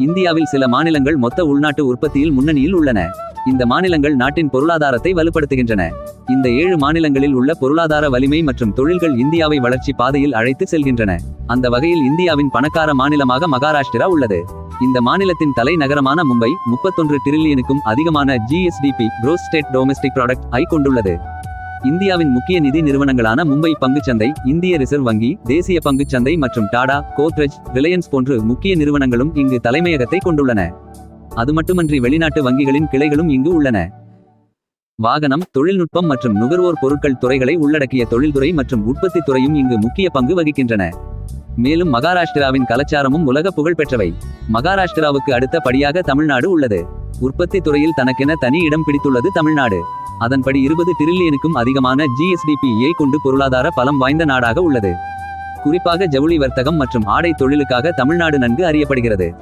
இந்தியாவில் சில மாநிலங்கள் மொத்த உள்நாட்டு உற்பத்தியில் முன்னணியில் உள்ளன. இந்த மாநிலங்கள் நாட்டின் பொருளாதாரத்தை வலுப்படுத்துகின்றன. இந்த ஏழு மாநிலங்களில் உள்ள பொருளாதார வலிமை மற்றும் தொழில்கள் இந்தியாவை வளர்ச்சி பாதையில் அழைத்து செல்கின்றன. அந்த வகையில் இந்தியாவின் பணக்கார மாநிலமாக மகாராஷ்டிரா உள்ளது. இந்த மாநிலத்தின் தலைநகரமான மும்பை முப்பத்தொன்று டிரில்லியனுக்கும் அதிகமான GSDP gross state domestic product ஐ கொண்டுள்ளது. இந்தியாவின் முக்கிய நிதி நிறுவனங்களான மும்பை பங்குச்சந்தை இந்திய ரிசர்வ் வங்கி தேசிய பங்குச்சந்தை மற்றும் டாடா கோத்ரேஜ் ரிலையன்ஸ் போன்று முக்கிய நிறுவனங்களும் இங்கு தலைமையகத்தை கொண்டுள்ளன. அது மட்டுமன்றி வெளிநாட்டு வங்கிகளின் கிளைகளும் இங்கு உள்ளன. வாகனம் தொழில்நுட்பம் மற்றும் நுகர்வோர் பொருட்கள் துறைகளை உள்ளடக்கிய தொழில்துறை மற்றும் உற்பத்தி துறையும் இங்கு முக்கிய பங்கு வகிக்கின்றன. மேலும் மகாராஷ்டிராவின் கலாச்சாரமும் உலக புகழ் பெற்றவை மகாராஷ்டிராவுக்கு அடுத்த படியாக தமிழ்நாடு உள்ளது. உற்பத்தி துறையில் தனக்கென தனி இடம் பிடித்துள்ளது தமிழ்நாடு. அதன்படி இருபது டிரில்லியனுக்கும் அதிகமான ஜிஎஸ்டிபியை கொண்டு பொருளாதார பலம் வாய்ந்த நாடாக உள்ளது. குறிப்பாக ஜவுளி வர்த்தகம் மற்றும் ஆடை தொழிலுக்காக தமிழ்நாடு நன்கு அறியப்படுகிறது.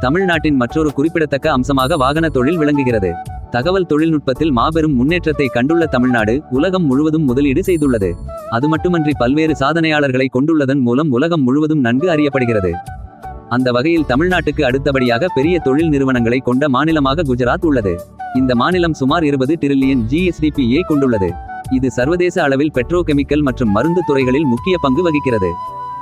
தமிழ்நாட்டின் மற்றொரு குறிப்பிடத்தக்க அம்சமாக வாகன தொழில் விளங்குகிறது. தகவல் தொழில்நுட்பத்தில் மாபெரும் முன்னேற்றத்தை கண்டுள்ள தமிழ்நாடு உலகம் முழுவதும் முதலீடு செய்துள்ளது. அது மட்டுமன்றி பல்வேறு சாதனையாளர்களை கொண்டுள்ளதன் மூலம் உலகம் முழுவதும் நன்கு அறியப்படுகிறது. அந்த வகையில் தமிழ்நாட்டுக்கு அடுத்தபடியாக பெரிய தொழில் நிறுவனங்களை கொண்ட மாநிலமாக குஜராத் உள்ளது. இந்த மாநிலம் சுமார் இருபது டிரில்லியன் ஜிஎஸ்டிபியை கொண்டுள்ளது. இது சர்வதேச அளவில் பெட்ரோகெமிக்கல் மற்றும் மருந்து துறைகளில் முக்கிய பங்கு வகிக்கிறது.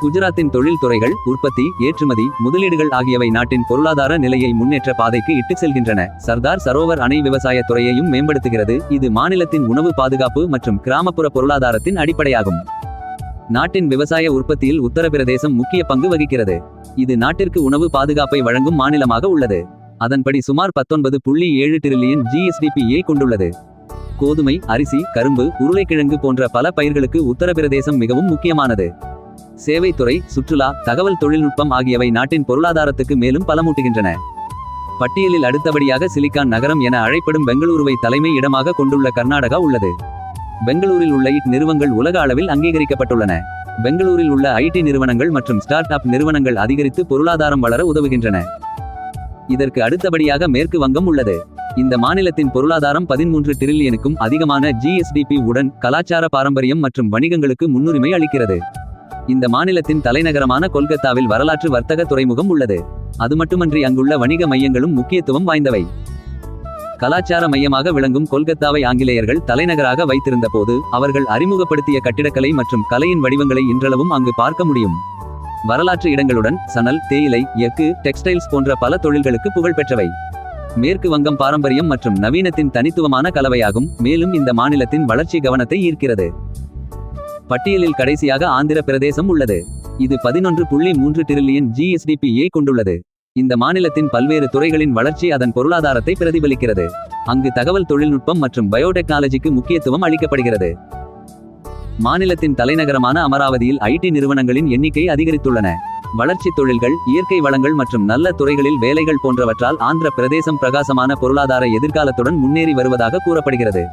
குஜராத்தின் தொழில் துறைகள் உற்பத்தி ஏற்றுமதி முதலீடுகள் ஆகியவை நாட்டின் பொருளாதார நிலையை முன்னேற்ற பாதைக்கு இட்டு செல்கின்றன. சர்தார் சரோவர் அணை விவசாய துறையையும் மேம்படுத்துகிறது. இது மாநிலத்தின் உணவு பாதுகாப்பு மற்றும் கிராமப்புற பொருளாதாரத்தின் அடிப்படையாகும். நாட்டின் விவசாய உற்பத்தியில் உத்தரப்பிரதேசம் முக்கிய பங்கு வகிக்கிறது. இது நாட்டிற்கு உணவு பாதுகாப்பை வழங்கும் மாநிலமாக உள்ளது. அதன்படி சுமார் பத்தொன்பது புள்ளி ஏழு டிரில்லியன் ஜிஎஸ்டிபியை கொண்டுள்ளது. கோதுமை அரிசி கரும்பு உருளைக்கிழங்கு போன்ற பல பயிர்களுக்கு உத்தரப்பிரதேசம் மிகவும் முக்கியமானது. சேவைத்துறை சுற்றுலா தகவல் தொழில்நுட்பம் ஆகியவை நாட்டின் பொருளாதாரத்துக்கு மேலும் பலமூட்டுகின்றன. பட்டியலில் அடுத்தபடியாக சிலிக்கான் நகரம் என அழைப்படும் பெங்களூருவை தலைமை இடமாக கொண்டுள்ள கர்நாடகா உள்ளது. பெங்களூரில் உள்ள இட் நிறுவனங்கள் உலக அளவில் அங்கீகரிக்கப்பட்டுள்ளன. பெங்களூரில் உள்ள ஐடி நிறுவனங்கள் மற்றும் ஸ்டார்ட் அப் நிறுவனங்கள் அதிகரித்து பொருளாதாரம் வளர உதவுகின்றன. இதற்கு அடுத்தபடியாக மேற்கு வங்கம் உள்ளது. இந்த மாநிலத்தின் பொருளாதாரம் பதிமூன்று டிரில்லியனுக்கும் அதிகமான ஜிஎஸ்டிபி உடன் கலாச்சார பாரம்பரியம் மற்றும் வணிகங்களுக்கு முன்னுரிமை அளிக்கிறது. இந்த மாநிலத்தின் தலைநகரமான கொல்கத்தாவில் வரலாற்று வர்த்தக துறைமுகம் உள்ளது. அது மட்டுமன்றி அங்குள்ள வணிக மையங்களும் முக்கியத்துவம் வாய்ந்தவை. கலாச்சார மையமாக விளங்கும் கொல்கத்தாவை ஆங்கிலேயர்கள் தலைநகராக வைத்திருந்த போது அவர்கள் அறிமுகப்படுத்திய கட்டிடக்கலை மற்றும் கலையின் வடிவங்களை இன்றளவும் அங்கு பார்க்க முடியும். வரலாற்று இடங்களுடன் சணல் தேயிலை எஃகு டெக்ஸ்டைல்ஸ் போன்ற பல தொழில்களுக்கு புகழ் பெற்றவை. மேற்கு வங்கம் பாரம்பரியம் மற்றும் நவீனத்தின் தனித்துவமான கலவையாகும் மேலும் இந்த மாநிலத்தின் வளர்ச்சி கவனத்தை ஈர்க்கிறது. பட்டியலில் கடைசியாக ஆந்திர பிரதேசம் உள்ளது. இது பதினொன்று புள்ளி மூன்று டிரில்லியன் ஜிஎஸ்டிபி கொண்டுள்ளது. இந்த மாநிலத்தின் பல்வேறு துறைகளின் வளர்ச்சி அதன் பொருளாதாரத்தை பிரதிபலிக்கிறது. அங்கு தகவல் தொழில்நுட்பம் மற்றும் பயோடெக்னாலஜிக்கு முக்கியத்துவம் அளிக்கப்படுகிறது. மாநிலத்தின் தலைநகரமான அமராவதியில் ஐடி நிறுவனங்களின் எண்ணிக்கை அதிகரித்துள்ளன. வளர்ச்சி தொழில்கள் இயற்கை வளங்கள் மற்றும் நல்ல துறைகளில் வேலைகள் போன்றவற்றால் ஆந்திர பிரதேசம் பிரகாசமான பொருளாதார எதிர்காலத்துடன் முன்னேறி வருவதாக கூறப்படுகிறது.